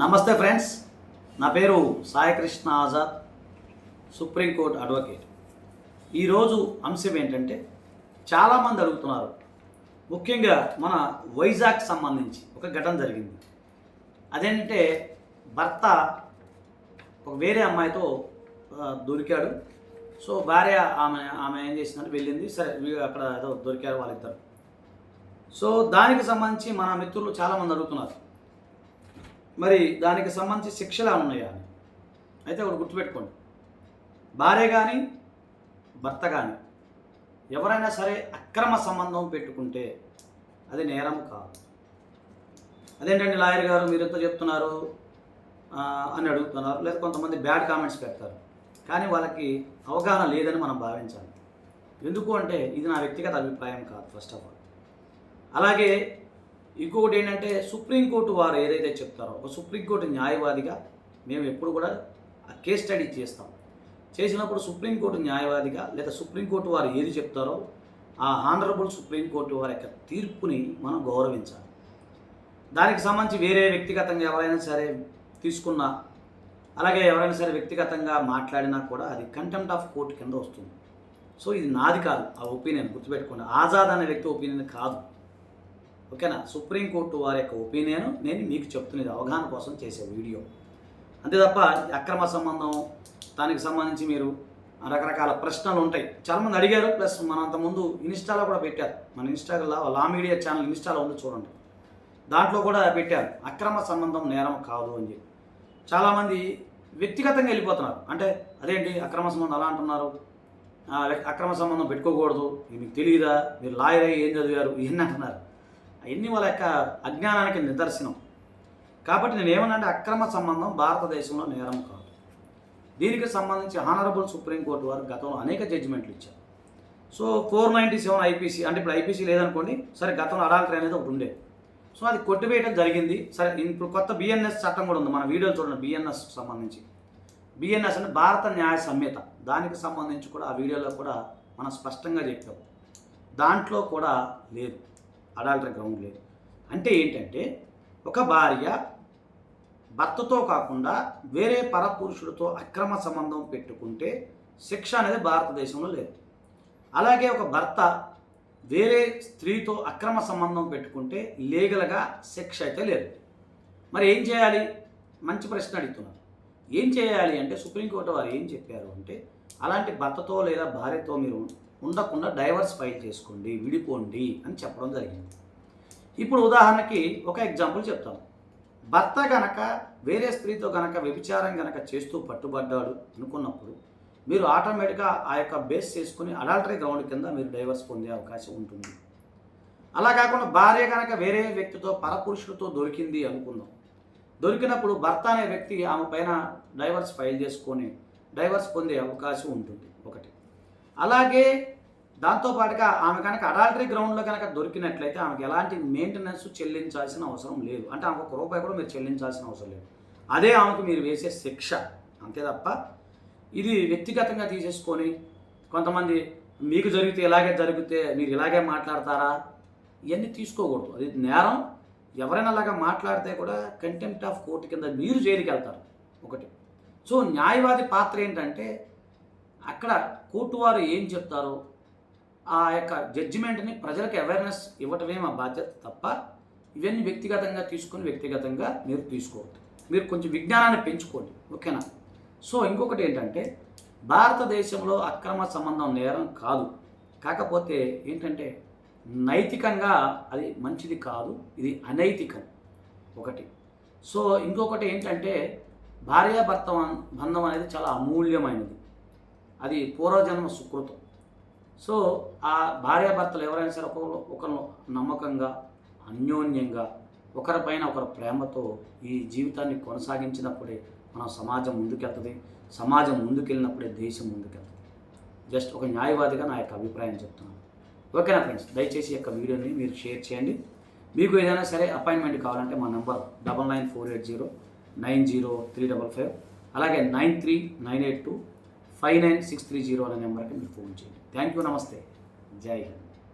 నమస్తే ఫ్రెండ్స్ నా పేరు సాయికృష్ణ ఆజాద్ సుప్రీంకోర్టు అడ్వకేట్. ఈరోజు అంశం ఏంటంటే చాలామంది అడుగుతున్నారు ముఖ్యంగా మన వైజాగ్ సంబంధించి ఒక ఘటన జరిగింది. అదేంటంటే భర్త ఒక వేరే అమ్మాయితో దొరికాడు. సో భార్య ఆమె ఆమె ఏం చేసిందంటే వెళ్ళింది. సరే అక్కడ ఏదో దొరికారు వాళ్ళిద్దరు. సో దానికి సంబంధించి మన మిత్రులు చాలామంది అడుగుతున్నారు. మరి దానికి సంబంధించి శిక్షలా ఉన్నాయా? అని అయితే ఒకటి గుర్తుపెట్టుకోండి. భార్య కానీ భర్త కానీ ఎవరైనా సరే అక్రమ సంబంధం పెట్టుకుంటే అది నేరం కాదు. అదేంటండి లాయర్ గారు మీరు ఎంత చెప్తున్నారు? అని అడుగుతున్నారు. లేదా కొంతమంది బ్యాడ్ కామెంట్స్ పెడతారు. కానీ వాళ్ళకి అవగాహన లేదని మనం భావించాలి. ఎందుకు అంటే ఇది నా వ్యక్తిగత అభిప్రాయం కాదు ఫస్ట్ ఆఫ్ ఆల్ అలాగే ఇంకొకటి ఏంటంటే సుప్రీంకోర్టు వారు ఏదైతే చెప్తారో ఒక సుప్రీంకోర్టు న్యాయవాదిగా మేము ఎప్పుడు కూడా ఆ కేస్ స్టడీ చేస్తాం. చేసినప్పుడు సుప్రీంకోర్టు న్యాయవాదిగా లేదా సుప్రీంకోర్టు వారు ఏది చెప్తారో ఆ ఆనరబుల్ సుప్రీంకోర్టు వారి యొక్క తీర్పుని మనం గౌరవించాలి. దానికి సంబంధించి వేరే వ్యక్తిగతంగా ఎవరైనా సరే తీసుకున్నా అలాగే ఎవరైనా సరే వ్యక్తిగతంగా మాట్లాడినా కూడా అది కంటెంప్ట్ ఆఫ్ కోర్టు కింద వస్తుంది. సో ఇది నాది కాదు ఆ ఒపీనియన్ గుర్తుపెట్టుకోండి. ఆజాద్ అనే వ్యక్తి ఒపీనియన్ కాదు. ఓకేనా? సుప్రీంకోర్టు వారి యొక్క ఒపీనియన్ నేను మీకు చెప్తున్నది అవగాహన కోసం చేసే వీడియో. అంతే తప్ప అక్రమ సంబంధం దానికి సంబంధించి మీరు రకరకాల ప్రశ్నలు ఉంటాయి. చాలామంది అడిగారు ప్లస్ మన అంతకుముందు ఇన్స్టాలో కూడా పెట్టారు. మన ఇన్స్టాలో లా మీడియా ఛానల్ ఇన్స్టాలో ఉంది చూడండి. దాంట్లో కూడా పెట్టారు అక్రమ సంబంధం నేరం కాదు అని చెప్పి. చాలామంది వ్యక్తిగతంగా వెళ్ళిపోతున్నారు. అంటే అదేంటి అక్రమ సంబంధం అలా అంటున్నారు? అక్రమ సంబంధం పెట్టుకోకూడదు మీకు తెలియదా మీరు లాయర్ అయ్యి ఏం చదివారు? ఇవన్నీ అంటున్నారు. అవన్నీ వాళ్ళ యొక్క అజ్ఞానానికి నిదర్శనం. కాబట్టి నేను అక్రమ సంబంధం భారతదేశంలో నేరం కాదు. దీనికి సంబంధించి ఆనరబుల్ సుప్రీంకోర్టు వారు గతంలో అనేక జడ్జిమెంట్లు ఇచ్చారు. So four ninety seven IPC అంటే ఇప్పుడు ఐపీసీ లేదనుకోండి సరే గతంలో అడాల్టరీ అనేది ఒకటి ఉండేది. సో అది కొట్టివేయడం జరిగింది. సరే ఇప్పుడు కొత్త బిఎన్ఎస్ చట్టం కూడా ఉంది. మన వీడియోలు చూడండి బిఎన్ఎస్ సంబంధించి. బిఎన్ఎస్ అంటే భారత న్యాయ సంహిత. దానికి సంబంధించి కూడా ఆ వీడియోలో కూడా మనం స్పష్టంగా చెప్పాం. దాంట్లో కూడా లేదు. అడాల్టర్ గ్రౌండ్ లేదు. అంటే ఏంటంటే ఒక భార్య భర్తతో కాకుండా వేరే పరపురుషుడితో అక్రమ సంబంధం పెట్టుకుంటే శిక్ష అనేది భారతదేశంలో లేదు. అలాగే ఒక భర్త వేరే స్త్రీతో అక్రమ సంబంధం పెట్టుకుంటే లీగల్గా శిక్ష అయితే లేదు. మరి ఏం చేయాలి? మంచి ప్రశ్న అడుగుతున్నారు ఏం చేయాలి అంటే సుప్రీంకోర్టు వారు ఏం చెప్పారు అంటే అలాంటి భర్తతో లేదా భార్యతో మీరు ఉండకుండా డైవర్స్ ఫైల్ చేసుకోండి విడిపోండి అని చెప్పడం జరిగింది. ఇప్పుడు ఉదాహరణకి ఒక ఎగ్జాంపుల్ చెప్తాను. భర్త గనక వేరే స్త్రీతో గనక వ్యభిచారం గనక చేస్తూ పట్టుబడ్డాడు అనుకున్నప్పుడు మీరు ఆటోమేటిక్గా ఆ యొక్క బేస్ చేసుకుని అడాల్టరీ గ్రౌండ్ కింద మీరు డైవర్స్ పొందే అవకాశం ఉంటుంది. అలా కాకుండా భార్య కనుక వేరే వ్యక్తితో పరపురుషులతో దొరికింది అనుకుందాం. దొరికినప్పుడు భర్త అనే వ్యక్తి ఆమె పైన డైవర్స్ ఫైల్ చేసుకొని డైవర్స్ పొందే అవకాశం ఉంటుంది ఒకటి. అలాగే దాంతోపాటుగా ఆమె కనుక అడాల్టరీ గ్రౌండ్లో కనుక దొరికినట్లయితే ఆమెకు ఎలాంటి మెయింటెనెన్స్ చెల్లించాల్సిన అవసరం లేదు. అంటే ఆమెకు ఒక రూపాయి కూడా మీరు చెల్లించాల్సిన అవసరం లేదు. అదే ఆమెకు మీరు వేసే శిక్ష. అంతే తప్ప ఇది వ్యక్తిగతంగా తీసేసుకొని కొంతమంది మీకు జరిగితే ఇలాగే జరిగితే మీరు ఇలాగే మాట్లాడతారా? ఇవన్నీ తీసుకోకూడదు. అది నేరం. ఎవరైనా అలాగా మాట్లాడితే కూడా కంటెంప్ట్ ఆఫ్ కోర్టు కింద మీరు జైలుకి వెళ్తారు ఒకటి. సో న్యాయవాది పాత్ర ఏంటంటే అక్కడ కోర్టు వారు ఏం చెప్తారో ఆ యొక్క జడ్జిమెంట్ని ప్రజలకు అవేర్నెస్ ఇవ్వటమే మా బాధ్యత తప్ప ఇవన్నీ వ్యక్తిగతంగా తీసుకొని వ్యక్తిగతంగా మీరు తీసుకోవద్దు. మీరు కొంచెం విజ్ఞానాన్ని పెంచుకోండి. ఓకేనా? సో ఇంకొకటి ఏంటంటే భారతదేశంలో అక్రమ సంబంధం నేరం కాదు. కాకపోతే ఏంటంటే నైతికంగా అది మంచిది కాదు ఇది అనైతికం. ఒకటి. సో ఇంకొకటి ఏంటంటే భార్యాభర్త బంధం అనేది చాలా అమూల్యమైనది. అది పూర్వజన్మ సుకృతం. సో ఆ భార్యాభర్తలు ఎవరైనా సరే ఒకరు ఒకరు నమ్మకంగా అన్యోన్యంగా ఒకరిపైన ఒకరి ప్రేమతో ఈ జీవితాన్ని కొనసాగించినప్పుడే మన సమాజం ముందుకెళ్తుంది. సమాజం ముందుకెళ్ళినప్పుడే దేశం ముందుకెళ్తుంది. జస్ట్ ఒక న్యాయవాదిగా నా యొక్క అభిప్రాయం చెప్తున్నాను. ఓకేనా ఫ్రెండ్స్? దయచేసి ఈ యొక్క వీడియోని మీరు షేర్ చేయండి. మీకు ఏదైనా సరే అపాయింట్మెంట్ కావాలంటే మా number double nine four eight zero nine zero three double five. అలాగే nine three nine eight two five nine six three zero అనే నెంబర్కి మీరు ఫోన్ చేయండి. థ్యాంక్ యూ నమస్తే. జై హింద్.